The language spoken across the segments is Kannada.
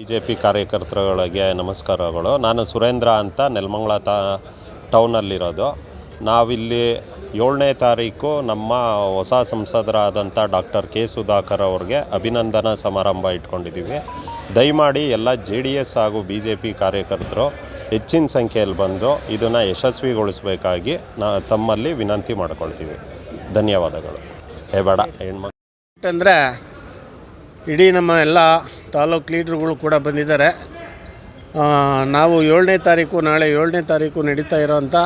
ಬಿ ಜೆ ಪಿ ಕಾರ್ಯಕರ್ತರುಗಳಿಗೆ ನಮಸ್ಕಾರಗಳು. ನಾನು ಸುರೇಂದ್ರ ಅಂತ ನೆಲಮಂಗಲ ತಾ, ಟೌನಲ್ಲಿರೋದು. ನಾವಿಲ್ಲಿ ಏಳನೇ ತಾರೀಕು ನಮ್ಮ ಹೊಸ ಸಂಸದರಾದಂಥ ಡಾಕ್ಟರ್ ಕೆ ಸುಧಾಕರ್ ಅವ್ರಿಗೆ ಅಭಿನಂದನಾ ಸಮಾರಂಭ ಇಟ್ಕೊಂಡಿದ್ದೀವಿ. ದಯಮಾಡಿ ಎಲ್ಲ ಜೆ ಡಿ ಎಸ್ ಹಾಗೂ ಬಿ ಜೆ ಪಿ ಕಾರ್ಯಕರ್ತರು ಹೆಚ್ಚಿನ ಸಂಖ್ಯೆಯಲ್ಲಿ ಬಂದು ಇದನ್ನು ಯಶಸ್ವಿಗೊಳಿಸಬೇಕಾಗಿ ನಾ, ತಮ್ಮಲ್ಲಿ ವಿನಂತಿ ಮಾಡ್ಕೊಳ್ತೀವಿ. ಧನ್ಯವಾದಗಳು. ಏ, ಬೇಡ ಅಂದರೆ ಇಡೀ ನಮ್ಮ ಎಲ್ಲ ತಾಲೂಕು ಲೀಡ್ರುಗಳು ಕೂಡ ಬಂದಿದ್ದಾರೆ. ನಾವು ಏಳನೇ ತಾರೀಕು, ನಾಳೆ ಏಳನೇ ತಾರೀಕು ನಡೀತಾ ಇರೋವಂಥ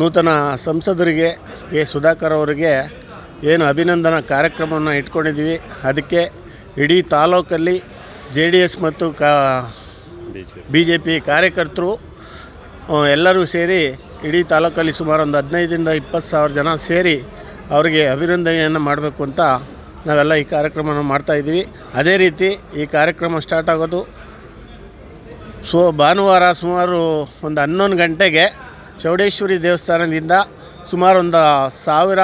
ನೂತನ ಸಂಸದರಿಗೆ ಎ ಸುಧಾಕರ್ ಅವರಿಗೆ ಏನು ಅಭಿನಂದನಾ ಕಾರ್ಯಕ್ರಮವನ್ನು ಇಟ್ಕೊಂಡಿದ್ದೀವಿ. ಅದಕ್ಕೆ ಇಡೀ ತಾಲೂಕಲ್ಲಿ ಜೆ ಡಿ ಎಸ್ ಮತ್ತು ಕಾ ಬಿ ಜೆ ಪಿ ಕಾರ್ಯಕರ್ತರು ಎಲ್ಲರೂ ಸೇರಿ ಇಡೀ ತಾಲೂಕಲ್ಲಿ ಸುಮಾರು ಒಂದು ಹದಿನೈದರಿಂದ ಇಪ್ಪತ್ತು ಸಾವಿರ ಜನ ಸೇರಿ ಅವರಿಗೆ ಅಭಿನಂದನೆಯನ್ನು ಮಾಡಬೇಕು ಅಂತ ನಾವೆಲ್ಲ ಈ ಕಾರ್ಯಕ್ರಮನ ಮಾಡ್ತಾಯಿದ್ದೀವಿ ಅದೇ ರೀತಿ ಈ ಕಾರ್ಯಕ್ರಮ ಸ್ಟಾರ್ಟ್ ಆಗೋದು ಸೊ, ಭಾನುವಾರ ಸುಮಾರು ಒಂದು ಹನ್ನೊಂದು ಗಂಟೆಗೆ ಚೌಡೇಶ್ವರಿ ದೇವಸ್ಥಾನದಿಂದ ಸುಮಾರು ಒಂದು ಸಾವಿರ,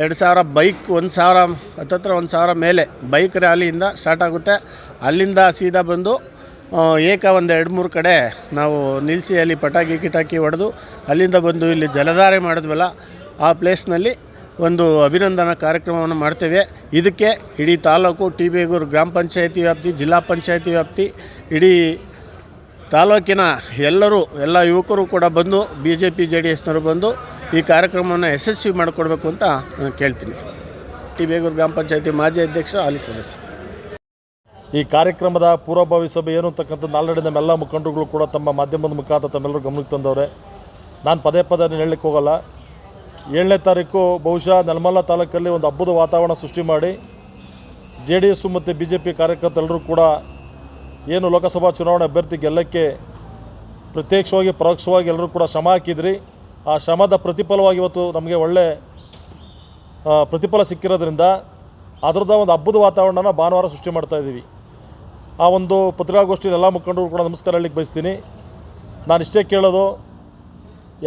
ಎರಡು ಸಾವಿರ ಬೈಕ್, ಒಂದು ಸಾವಿರ, ಹತ್ತತ್ರ ಒಂದು ಸಾವಿರ ಮೇಲೆ ಬೈಕ್ ರ್ಯಾಲಿಯಿಂದ ಸ್ಟಾರ್ಟ್ ಆಗುತ್ತೆ. ಅಲ್ಲಿಂದ ಸೀದಾ ಬಂದು ಏಕ ಒಂದು ಎರಡು ಮೂರು ಕಡೆ ನಾವು ನಿಲ್ಲಿಸಿ ಅಲ್ಲಿ ಪಟಾಕಿ ಕಿಟಾಕಿ ಹೊಡೆದು ಅಲ್ಲಿಂದ ಬಂದು ಇಲ್ಲಿ ಜಲಧಾರೆ ಮಾಡಿದ್ವಲ್ಲ, ಆ ಪ್ಲೇಸ್ನಲ್ಲಿ ಒಂದು ಅಭಿನಂದನಾ ಕಾರ್ಯಕ್ರಮವನ್ನು ಮಾಡ್ತೇವೆ. ಇದಕ್ಕೆ ಇಡೀ ತಾಲೂಕು ಟಿ ಬೇಗೂರು ಗ್ರಾಮ ಪಂಚಾಯತಿ ವ್ಯಾಪ್ತಿ, ಜಿಲ್ಲಾ ಪಂಚಾಯತಿ ವ್ಯಾಪ್ತಿ, ಇಡೀ ತಾಲೂಕಿನ ಎಲ್ಲರೂ, ಎಲ್ಲ ಯುವಕರು ಕೂಡ ಬಂದು B J P J D ಎಸ್ನವರು ಬಂದು ಈ ಕಾರ್ಯಕ್ರಮವನ್ನು ಯಶಸ್ವಿ ಮಾಡಿಕೊಡ್ಬೇಕು ಅಂತ ನಾನು ಕೇಳ್ತೀನಿ ಸರ್. ಟಿ ಬೇಗೂರು ಗ್ರಾಮ ಪಂಚಾಯತಿ ಮಾಜಿ ಅಧ್ಯಕ್ಷ, ಹಾಲಿ ಸದಸ್ಯ. ಈ ಕಾರ್ಯಕ್ರಮದ ಪೂರ್ವಭಾವಿ ಸಭೆ ಏನು ಅಂತಕ್ಕಂಥದ್ದು ಆಲ್ರೆಡಿ ನಮ್ಮೆಲ್ಲ ಮುಖಂಡರುಗಳು ಕೂಡ ತಮ್ಮ ಮಾಧ್ಯಮದ ಮುಖಾಂತರ ತಮ್ಮೆಲ್ಲರೂ ಗಮನಕ್ಕೆ ತಂದವ್ರೆ. ನಾನು ಪದೇ ಪದೇ ಹೇಳಲಿಕ್ಕೆ ಹೋಗಲ್ಲ. ಏಳನೇ ತಾರೀಕು ಬಹುಶಃ ನೆಲಮಲ್ಲ ತಾಲೂಕಲ್ಲಿ ಒಂದು ಹಬ್ಬದ ವಾತಾವರಣ ಸೃಷ್ಟಿ ಮಾಡಿ ಜೆ ಡಿ ಎಸ್ಸು ಮತ್ತು ಬಿ ಜೆ ಪಿ ಕಾರ್ಯಕರ್ತರೆಲ್ಲರೂ ಕೂಡ ಏನು ಲೋಕಸಭಾ ಚುನಾವಣೆ ಅಭ್ಯರ್ಥಿ ಗೆಲ್ಲಕ್ಕೆ ಪ್ರತ್ಯಕ್ಷವಾಗಿ, ಪರೋಕ್ಷವಾಗಿ ಎಲ್ಲರೂ ಕೂಡ ಶ್ರಮ ಹಾಕಿದ್ರಿ. ಆ ಶ್ರಮದ ಪ್ರತಿಫಲವಾಗಿ ಇವತ್ತು ನಮಗೆ ಒಳ್ಳೆ ಪ್ರತಿಫಲ ಸಿಕ್ಕಿರೋದ್ರಿಂದ ಅದರದ ಒಂದು ಹಬ್ಬದ ವಾತಾವರಣನ ಭಾನುವಾರ ಸೃಷ್ಟಿ ಮಾಡ್ತಾ ಇದ್ದೀವಿ. ಆ ಒಂದು ಪತ್ರಿಕಾಗೋಷ್ಠಿಯಲ್ಲಿ ಎಲ್ಲ ಮುಖಂಡರು ಕೂಡ ನಮಸ್ಕಾರ ಹೇಳಲಿಕ್ಕೆ ಬಯಸ್ತೀನಿ. ನಾನು ಇಷ್ಟೇ ಕೇಳೋದು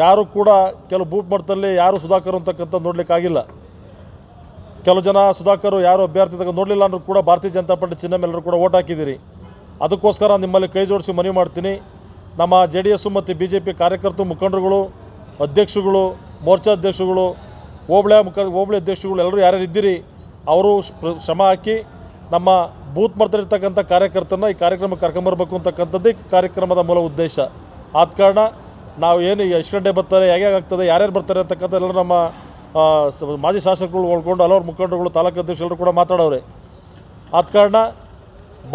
ಯಾರು ಕೂಡ ಕೆಲವು ಬೂಟ್ ಮಟ್ಟದಲ್ಲಿ ಯಾರು ಸುಧಾಕರ್ ಅಂತಕ್ಕಂಥ ನೋಡಲಿಕ್ಕಾಗಿಲ್ಲ. ಕೆಲವು ಜನ ಸುಧಾಕರ್ ಯಾರು ಅಭ್ಯರ್ಥಿ ತಕ್ಕ ನೋಡಲಿಲ್ಲ ಅಂದರೂ ಕೂಡ ಭಾರತೀಯ ಜನತಾ ಪಾರ್ಟಿ ಚಿಹ್ನೆ ಮೇಲೆ ಕೂಡ ಓಟ್ ಹಾಕಿದ್ದೀರಿ. ಅದಕ್ಕೋಸ್ಕರ ನಿಮ್ಮಲ್ಲಿ ಕೈ ಜೋಡಿಸಿ ಮನವಿ ಮಾಡ್ತೀನಿ. ನಮ್ಮ ಜೆ ಡಿ ಎಸ್ಸು ಮತ್ತು ಬಿ ಜೆ ಪಿ ಕಾರ್ಯಕರ್ತರು, ಮುಖಂಡರುಗಳು, ಅಧ್ಯಕ್ಷರುಗಳು, ಮೋರ್ಚಾ ಅಧ್ಯಕ್ಷರುಗಳು, ಹೋಬಳಿಯ ಮುಖ, ಹೋಬಳಿ ಅಧ್ಯಕ್ಷರುಗಳು ಎಲ್ಲರೂ ಯಾರ್ಯಾರು ಇದ್ದೀರಿ, ಅವರು ಶ್ರಮ ಹಾಕಿ ನಮ್ಮ ಬೂತ್ ಮಟ್ಟದಲ್ಲಿರ್ತಕ್ಕಂಥ ಕಾರ್ಯಕರ್ತನ ಈ ಕಾರ್ಯಕ್ರಮಕ್ಕೆ ಕರ್ಕೊಂಬರ್ಬೇಕು ಅಂತಕ್ಕಂಥದ್ದೇ ಕಾರ್ಯಕ್ರಮದ ಮೂಲ ಉದ್ದೇಶ. ಆದ ಕಾರಣ ನಾವು ಏನು ಎಷ್ಟು ಗಂಟೆ ಬರ್ತಾರೆ, ಹೇಗೆ ಆಗ್ತದೆ ಯಾರ್ಯಾರು ಬರ್ತಾರೆ ಅಂತಕ್ಕಂಥ ಎಲ್ಲರೂ ನಮ್ಮ ಮಾಜಿ ಶಾಸಕರುಗಳು ಒಳ್ಕೊಂಡು ಹಲವಾರು ಮುಖಂಡರುಗಳು, ತಾಲೂಕು ಅಧ್ಯಕ್ಷರು ಕೂಡ ಮಾತಾಡೋರೆ ಆದ ಕಾರಣ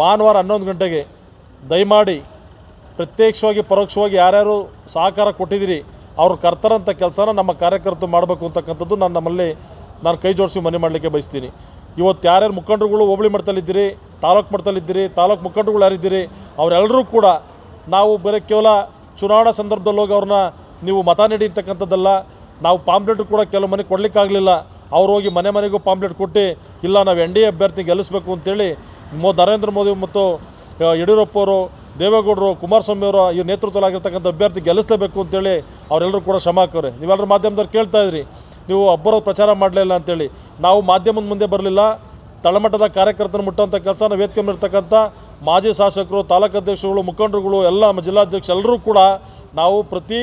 ಭಾನುವಾರ ಹನ್ನೊಂದು ಗಂಟೆಗೆ ದಯಮಾಡಿ ಪ್ರತ್ಯಕ್ಷವಾಗಿ, ಪರೋಕ್ಷವಾಗಿ ಯಾರ್ಯಾರು ಸಹಕಾರ ಕೊಟ್ಟಿದ್ದೀರಿ, ಅವ್ರು ಕರ್ತಾರಂಥ ಕೆಲಸನ ನಮ್ಮ ಕಾರ್ಯಕರ್ತರು ಮಾಡಬೇಕು ಅಂತಕ್ಕಂಥದ್ದು ನಾನು ನಮ್ಮಲ್ಲಿ, ನಾನು ಕೈ ಜೋಡಿಸಿ ಮನೆ ಮಾಡಲಿಕ್ಕೆ ಬಯಸ್ತೀನಿ. ಇವತ್ತು ಯಾರ್ಯಾರು ಮುಖಂಡರುಗಳು ಹೋಬಳಿ ಮಟ್ಟದಲ್ಲಿದ್ದೀರಿ ತಾಲೂಕು ಮಟ್ಟದಲ್ಲಿದ್ದೀರಿ ತಾಲೂಕು ಮುಖಂಡರುಗಳು ಯಾರಿದ್ದೀರಿ, ಅವರೆಲ್ಲರೂ ಕೂಡ ನಾವು ಬರೀ ಕೇವಲ ಚುನಾವಣಾ ಸಂದರ್ಭದಲ್ಲಿ ಹೋಗಿ ಅವ್ರನ್ನ ನೀವು ಮತ ನೀಡಿ ನಾವು ಪಾಂಪ್ಲೆಟ್ ಕೂಡ ಕೆಲವು ಮನೆಗೆ ಕೊಡಲಿಕ್ಕಾಗಲಿಲ್ಲ. ಅವ್ರು ಹೋಗಿ ಮನೆ ಮನೆಗೂ ಪಾಂಪ್ಲೆಟ್ ಕೊಟ್ಟು, ಇಲ್ಲ ನಾವು ಎನ್ ಡಿ ಎ ಅಭ್ಯರ್ಥಿ ಗೆಲ್ಲಿಸ್ಬೇಕು ಅಂತೇಳಿ ಮೋ, ನರೇಂದ್ರ ಮೋದಿ ಮತ್ತು ಯಡಿಯೂರಪ್ಪ ಅವರು ದೇವೇಗೌಡರು, ಕುಮಾರಸ್ವಾಮಿ ಅವರು ಈ ನೇತೃತ್ವದಲ್ಲಾಗಿರ್ತಕ್ಕಂಥ ಅಭ್ಯರ್ಥಿ ಗೆಲ್ಲಿಸಲೇಬೇಕು ಅಂತೇಳಿ ಅವರೆಲ್ಲರೂ ಕೂಡ ಶ್ರಮ ಹಾಕೋರೆ ನೀವೆಲ್ಲರೂ ಮಾಧ್ಯಮದವ್ರು ಕೇಳ್ತಾ ಇದ್ರಿ. ನೀವು ಒಬ್ಬರ ಪ್ರಚಾರ ಮಾಡಲಿಲ್ಲ ಅಂತೇಳಿ. ನಾವು ಮಾಧ್ಯಮದ ಮುಂದೆ ಬರಲಿಲ್ಲ. ತಳಮಟ್ಟದ ಕಾರ್ಯಕರ್ತನ ಮುಟ್ಟಂಥ ಕೆಲಸನ ವೇದಿಕೆ ಮೇಲಿರ್ತಕ್ಕಂಥ ಮಾಜಿ ಶಾಸಕರು, ತಾಲೂಕು ಅಧ್ಯಕ್ಷರುಗಳು, ಮುಖಂಡರುಗಳು, ಎಲ್ಲ ಜಿಲ್ಲಾಧ್ಯಕ್ಷ ಎಲ್ಲರೂ ಕೂಡ ನಾವು ಪ್ರತಿ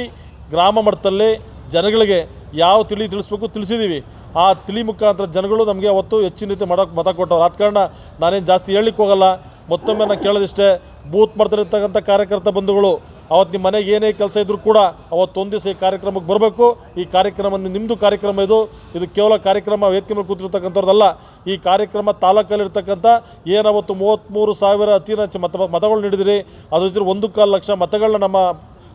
ಗ್ರಾಮ ಮಟ್ಟದಲ್ಲಿ ಜನಗಳಿಗೆ ಯಾವ ತಿಳಿ ತಿಳಿಸ್ಬೇಕು ತಿಳಿಸಿದ್ದೀವಿ. ಆ ತಿಳಿ ಮುಖಾಂತರ ಜನಗಳು ನಮಗೆ ಅವತ್ತು ಹೆಚ್ಚಿನ ರೀತಿ ಮಾಡೋಕ್ಕೆ ಮತ ಕೊಟ್ಟವ್ರು. ಆದ ಕಾರಣ ನಾನೇನು ಜಾಸ್ತಿ ಹೇಳಲಿಕ್ಕೆ ಹೋಗಲ್ಲ. ಮತ್ತೊಮ್ಮೆ ನಾನು ಕೇಳೋದಿಷ್ಟೇ, ಬೂತ್ ಮಟ್ಟದಲ್ಲಿರ್ತಕ್ಕಂಥ ಕಾರ್ಯಕರ್ತ ಬಂಧುಗಳು ಅವತ್ತು ನಿಮ್ಮ ಮನೆಗೆ ಏನೇ ಕೆಲಸ ಇದ್ದರೂ ಕೂಡ ಅವತ್ತೊಂದು ದಿವಸ ಈ ಕಾರ್ಯಕ್ರಮಕ್ಕೆ ಬರಬೇಕು. ಈ ಕಾರ್ಯಕ್ರಮ ನಿಮ್ಮದು ಕಾರ್ಯಕ್ರಮ ಇದು. ಇದು ಕೇವಲ ಕಾರ್ಯಕ್ರಮ ವೇದಿಕೆ ಮೇಲೆ ಕೂತಿರ್ತಕ್ಕಂಥವ್ರದ್ದಲ್ಲ ಈ ಕಾರ್ಯಕ್ರಮ ತಾಲೂಕಲ್ಲಿರ್ತಕ್ಕಂಥ ಏನವತ್ತು ಮೂವತ್ತ್ಮೂರು ಸಾವಿರ ಅತಿ ಹೆಚ್ಚು ಮತ ಮತಗಳು ನೀಡಿದಿರಿ. ಅದ್ರ ಜೊತೆ ಒಂದು ಕಾಲು ಲಕ್ಷ ಮತಗಳನ್ನ ನಮ್ಮ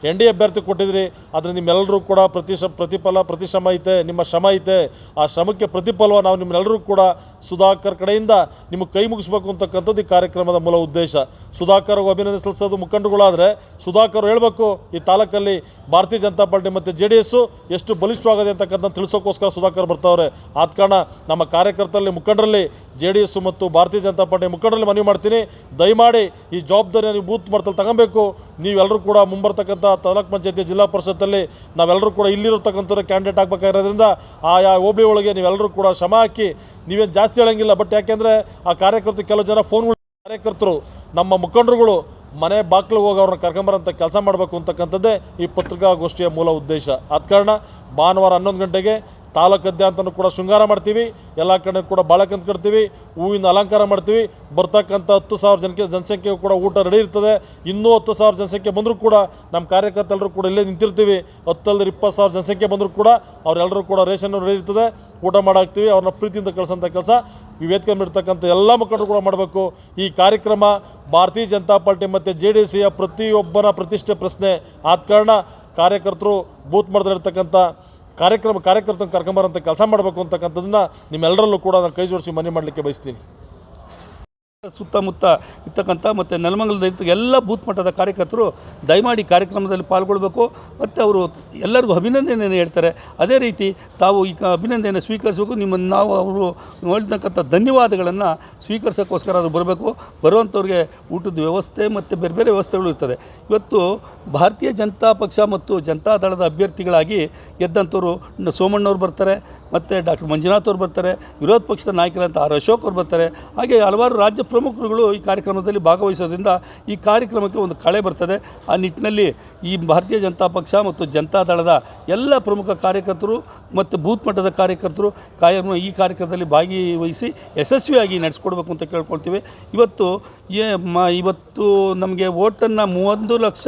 ಎನ್ ಡಿ ಅಭ್ಯರ್ಥಿ ಕೊಟ್ಟಿದ್ರಿ, ಆದರೆ ನಿಮ್ಮೆಲ್ಲರೂ ಕೂಡ ಪ್ರತಿ ಶ ಪ್ರತಿಫಲ ಪ್ರತಿಶ್ರಮ ಐತೆ, ನಿಮ್ಮ ಶ್ರಮ ಐತೆ. ಆ ಶ್ರಮಕ್ಕೆ ಪ್ರತಿಫಲವ ನಾವು ನಿಮ್ಮೆಲ್ಲರೂ ಕೂಡ ಸುಧಾಕರ್ ಕಡೆಯಿಂದ ನಿಮಗೆ ಕೈ ಮುಗಿಸ್ಬೇಕು ಅಂತಕ್ಕಂಥದ್ದು ಈ ಕಾರ್ಯಕ್ರಮದ ಮೂಲ ಉದ್ದೇಶ. ಸುಧಾಕರ್ ಅಭಿನಂದನೆ ಸಲ್ಲಿಸೋದು ಮುಖಂಡರುಗಳಾದರೆ, ಸುಧಾಕರ್ ಹೇಳಬೇಕು, ಈ ತಾಲೂಕಲ್ಲಿ ಭಾರತೀಯ ಜನತಾ ಪಾರ್ಟಿ ಮತ್ತು ಜೆ ಡಿ ಎಸ್ಸು ಎಷ್ಟು ಬಲಿಷ್ಠವಾಗಿದೆ ಅಂತಕ್ಕಂಥ ತಿಳಿಸೋಕ್ಕೋಸ್ಕರ ಸುಧಾಕರ್ ಬರ್ತಾವ್ರೆ. ಆದ ಕಾರಣ ನಮ್ಮ ಕಾರ್ಯಕರ್ತರಲ್ಲಿ, ಮುಖಂಡರಲ್ಲಿ, ಜೆ ಡಿ ಎಸ್ಸು ಮತ್ತು ಭಾರತೀಯ ಜನತಾ ಪಾರ್ಟಿ ಮುಖಂಡರಲ್ಲಿ ಮನವಿ ಮಾಡ್ತೀನಿ. ದಯಮಾಡಿ ಈ ಜವಾಬ್ದಾರಿಯನ್ನು ನೀವು ಬೂತ್ ಮಟ್ಟದಲ್ಲಿ ತಗೊಬೇಕು. ನೀವೆಲ್ಲರೂ ಕೂಡ ಮುಂಬರ್ತಕ್ಕಂಥ ತಾಲೂಕ್ ಪಂಚಾಯತಿ ಜಿಲ್ಲಾ ಪರಿಷತ್ತಲ್ಲಿ ನಾವೆಲ್ಲರೂ ಕೂಡ ಇಲ್ಲಿರತಕ್ಕಂಥವ್ರು ಕ್ಯಾಂಡಿಡೇಟ್ ಆಗಬೇಕಾಗಿರೋದ್ರಿಂದ ಆಯಾ ಹೋಬಳಿ ಒಳಗೆ ನೀವೆಲ್ಲರೂ ಕೂಡ ಶ್ರಮ ಹಾಕಿ, ನೀವೇನು ಜಾಸ್ತಿ ಹೇಳಂಗಿಲ್ಲ ಬಟ್ ಯಾಕೆಂದರೆ ಆ ಕಾರ್ಯಕರ್ತರು ಕೆಲವು ಜನ ಫೋನ್ಗಳು ಕಾರ್ಯಕರ್ತರು, ನಮ್ಮ ಮುಖಂಡರುಗಳು ಮನೆ ಬಾಗಿಲಿಗೆ ಹೋಗಿ ಅವ್ರನ್ನ ಕರ್ಕೊಂಬರೋಂಥ ಕೆಲಸ ಮಾಡಬೇಕು ಅಂತಕ್ಕಂಥದ್ದೇ ಈ ಪತ್ರಿಕಾಗೋಷ್ಠಿಯ ಮೂಲ ಉದ್ದೇಶ. ಆದ ಕಾರಣ ಭಾನುವಾರ ಹನ್ನೊಂದು ಗಂಟೆಗೆ ತಾಲೂಕಾದ್ಯಂತನೂ ಕೂಡ ಶೃಂಗಾರ ಮಾಡ್ತೀವಿ, ಎಲ್ಲ ಕಡೆ ಕೂಡ ಬಾಳಕಂತ ಕಟ್ತೀವಿ ಹೂವಿನ ಅಲಂಕಾರ ಮಾಡ್ತೀವಿ, ಬರ್ತಕ್ಕಂಥ ಹತ್ತು ಸಾವಿರ ಜನಕ್ಕೆ ಜನಸಂಖ್ಯೆ ಕೂಡ ಊಟ ರೆಡಿ ಇರ್ತದೆ, ಇನ್ನೂ ಹತ್ತು ಸಾವಿರ ಜನಸಂಖ್ಯೆ ಬಂದರೂ ಕೂಡ ನಮ್ಮ ಕಾರ್ಯಕರ್ತರೆಲ್ಲರೂ ಕೂಡ ಇಲ್ಲೇ ನಿಂತಿರ್ತೀವಿ, ಹತ್ತಲ್ದ್ರೆ ಇಪ್ಪತ್ತು ಸಾವಿರ ಜನಸಂಖ್ಯೆ ಬಂದರೂ ಕೂಡ ಅವರೆಲ್ಲರೂ ಕೂಡ ರೇಷನ್ ರೆಡಿ ಇರ್ತದೆ, ಊಟ ಮಾಡಾಕ್ತೀವಿ, ಅವ್ರನ್ನ ಪ್ರೀತಿಯಿಂದ ಕಳಿಸೋಂಥ ಕೆಲಸ, ಈ ವೇದಿಕೆ ಇರ್ತಕ್ಕಂಥ ಎಲ್ಲ ಮುಖಂಡರು ಕೂಡ ಮಾಡಬೇಕು. ಈ ಕಾರ್ಯಕ್ರಮ ಭಾರತೀಯ ಜನತಾ ಪಾರ್ಟಿ ಮತ್ತು ಜೆ ಡಿ ಸಿಯ ಪ್ರತಿಯೊಬ್ಬನ ಪ್ರತಿಷ್ಠೆ ಪ್ರಶ್ನೆ ಆದ ಕಾರಣ ಕಾರ್ಯಕರ್ತರು ಬೂತ್ ಮಟ್ಟದಲ್ಲಿರ್ತಕ್ಕಂಥ ಕಾರ್ಯಕ್ರಮ ಕಾರ್ಯಕರ್ತನ ಕರ್ಕೊಂಬರೋಂಥ ಕೆಲಸ ಮಾಡಬೇಕು ಅಂತಕ್ಕಂಥದ್ದನ್ನು ನಿಮ್ಮೆಲ್ಲರಲ್ಲೂ ಕೂಡ ನಾನು ಕೈ ಜೋಡಿಸಿ ಮನೆ ಮಾಡಲಿಕ್ಕೆ ಬಯಸ್ತೀನಿ. ಸುತ್ತಮುತ್ತ ಇರ್ತಕ್ಕಂಥ ಮತ್ತು ನೆಲಮಂಗಲದ ಎಲ್ಲ ಬೂತ್ ಮಟ್ಟದ ಕಾರ್ಯಕರ್ತರು ದಯಮಾಡಿ ಕಾರ್ಯಕ್ರಮದಲ್ಲಿ ಪಾಲ್ಗೊಳ್ಬೇಕು. ಮತ್ತು ಅವರು ಎಲ್ಲರಿಗೂ ಅಭಿನಂದನೆಯನ್ನು ಹೇಳ್ತಾರೆ. ಅದೇ ರೀತಿ ತಾವು ಈ ಅಭಿನಂದನೆಯನ್ನು ಸ್ವೀಕರಿಸಬೇಕು. ನಿಮ್ಮನ್ನು ನಾವು ಅವರು ಹೇಳ್ತಕ್ಕಂಥ ಧನ್ಯವಾದಗಳನ್ನು ಸ್ವೀಕರಿಸೋಕ್ಕೋಸ್ಕರ ಅದು ಬರಬೇಕು. ಬರುವಂಥವ್ರಿಗೆ ಊಟದ ವ್ಯವಸ್ಥೆ ಮತ್ತು ಬೇರೆ ಬೇರೆ ವ್ಯವಸ್ಥೆಗಳು ಇರ್ತದೆ. ಇವತ್ತು ಭಾರತೀಯ ಜನತಾ ಪಕ್ಷ ಮತ್ತು ಜನತಾ ದಳದ ಅಭ್ಯರ್ಥಿಗಳಾಗಿ ಗೆದ್ದಂಥವ್ರು ಸೋಮಣ್ಣವ್ರು ಬರ್ತಾರೆ. ಮತ್ತು ಡಾಕ್ಟರ್ ಮಂಜುನಾಥ್ ಅವರು ಬರ್ತಾರೆ, ವಿರೋಧ ಪಕ್ಷದ ನಾಯಕರಂತ ಆರ್ ಅಶೋಕ್ ಅವರು ಬರ್ತಾರೆ, ಹಾಗೆ ಹಲವಾರು ರಾಜ್ಯ ಪ್ರಮುಖರುಗಳು ಈ ಕಾರ್ಯಕ್ರಮದಲ್ಲಿ ಭಾಗವಹಿಸೋದ್ರಿಂದ ಈ ಕಾರ್ಯಕ್ರಮಕ್ಕೆ ಒಂದು ಕಳೆ ಬರ್ತದೆ. ಆ ನಿಟ್ಟಿನಲ್ಲಿ ಈ ಭಾರತೀಯ ಜನತಾ ಪಕ್ಷ ಮತ್ತು ಜನತಾ ದಳದ ಎಲ್ಲ ಪ್ರಮುಖ ಕಾರ್ಯಕರ್ತರು ಮತ್ತು ಬೂತ್ ಮಟ್ಟದ ಕಾರ್ಯಕರ್ತರು ಕಾಯಂ ಈ ಕಾರ್ಯಕ್ರಮದಲ್ಲಿ ಭಾಗವಹಿಸಿ ಯಶಸ್ವಿಯಾಗಿ ನಡೆಸ್ಕೊಡ್ಬೇಕು ಅಂತ ಕೇಳ್ಕೊಳ್ತೀವಿ. ಇವತ್ತು, ಏ, ಮ, ಇವತ್ತು ನಮಗೆ ಓಟನ್ನು ಮೂವತ್ತು ಲಕ್ಷ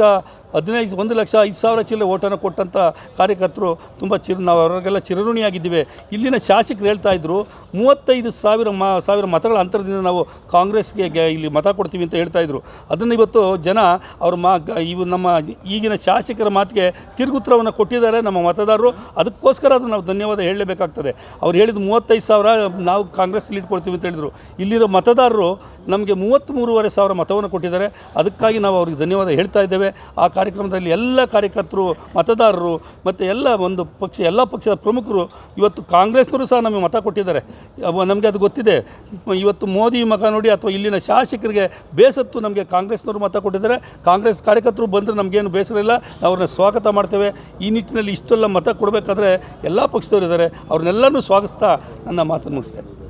ಹದಿನೈದು, ಒಂದು ಲಕ್ಷ ಐದು ಸಾವಿರ ಚಿಲ್ಲರೆ ಓಟನ್ನು ಕೊಟ್ಟಂಥ ಕಾರ್ಯಕರ್ತರು ತುಂಬ ಚಿರ, ನಾವು ಅವರಿಗೆಲ್ಲ ಚಿರಋಣಿಯಾಗಿದ್ದೀವಿ. ಇಲ್ಲಿನ ಶಾಸಕರು ಹೇಳ್ತಾ ಇದ್ದರು ಮೂವತ್ತೈದು ಸಾವಿರ ಮ, ಸಾವಿರ ಮತಗಳ ಅಂತರದಿಂದ ನಾವು ಕಾಂಗ್ರೆಸ್ಗೆ ಇಲ್ಲಿ ಮತ ಕೊಡ್ತೀವಿ ಅಂತ ಹೇಳ್ತಾ ಇದ್ರು. ಅದನ್ನು ಇವತ್ತು ಜನ ಅವರು ಮಾ ಇವು ನಮ್ಮ ಈಗಿನ ಶಾಸಕರ ಮಾತಿಗೆ ತಿರುಗುತ್ತರವನ್ನು ಕೊಟ್ಟಿದ್ದಾರೆ ನಮ್ಮ ಮತದಾರರು. ಅದಕ್ಕೋಸ್ಕರ ಅದು ನಾವು ಧನ್ಯವಾದ ಹೇಳಲೇಬೇಕಾಗ್ತದೆ. ಅವ್ರು ಹೇಳಿದ ಮೂವತ್ತೈದು ಸಾವಿರ ನಾವು ಕಾಂಗ್ರೆಸ್ ಲೀಡ್ ಕೊಡ್ತೀವಿ ಅಂತ ಹೇಳಿದರು. ಇಲ್ಲಿರೋ ಮತದಾರರು ನಮಗೆ ಮೂವತ್ತ್ಮೂರುವರೆ ಸಾವಿರ ಮತವನ್ನು ಕೊಟ್ಟಿದ್ದಾರೆ. ಅದಕ್ಕಾಗಿ ನಾವು ಅವ್ರಿಗೆ ಧನ್ಯವಾದ ಹೇಳ್ತಾ ಇದ್ದೇವೆ. ಆ ಕಾರ್ಯಕ್ರಮದಲ್ಲಿ ಎಲ್ಲ ಕಾರ್ಯಕರ್ತರು, ಮತದಾರರು ಮತ್ತು ಎಲ್ಲ ಒಂದು ಪಕ್ಷ, ಎಲ್ಲ ಪಕ್ಷದ ಪ್ರಮುಖರು, ಇವತ್ತು ಕಾಂಗ್ರೆಸ್ನವರು ಸಹ ನಮಗೆ ಮತ ಕೊಟ್ಟಿದ್ದಾರೆ. ನಮಗೆ ಅದು ಗೊತ್ತಿದೆ. ಇವತ್ತು ಮೋದಿ ಮಗ ನೋಡಿ ಅಥವಾ ಇಲ್ಲಿನ ಶಾಸಕರಿಗೆ ಬೇಸತ್ತು ನಮಗೆ ಕಾಂಗ್ರೆಸ್ನವರು ಮತ ಕೊಟ್ಟಿದ್ದಾರೆ. ಕಾಂಗ್ರೆಸ್ ಕಾರ್ಯಕರ್ತರು ಬಂದರೆ ನಮಗೇನು ಬೇಸರ ಇಲ್ಲ. ಅವ್ರನ್ನ ಸ್ವಾಗತ ಮಾಡ್ತೇವೆ. ಈ ನಿಟ್ಟಿನಲ್ಲಿ ಇಷ್ಟೆಲ್ಲ ಮತ ಕೊಡಬೇಕಾದ್ರೆ ಎಲ್ಲ ಪಕ್ಷದವರಿದ್ದಾರೆ ಅವ್ರನ್ನೆಲ್ಲನೂ ಸ್ವಾಗತಿಸ್ತಾ ನನ್ನ ಮಾತನ್ನು ಮುಗಿಸ್ತೇನೆ.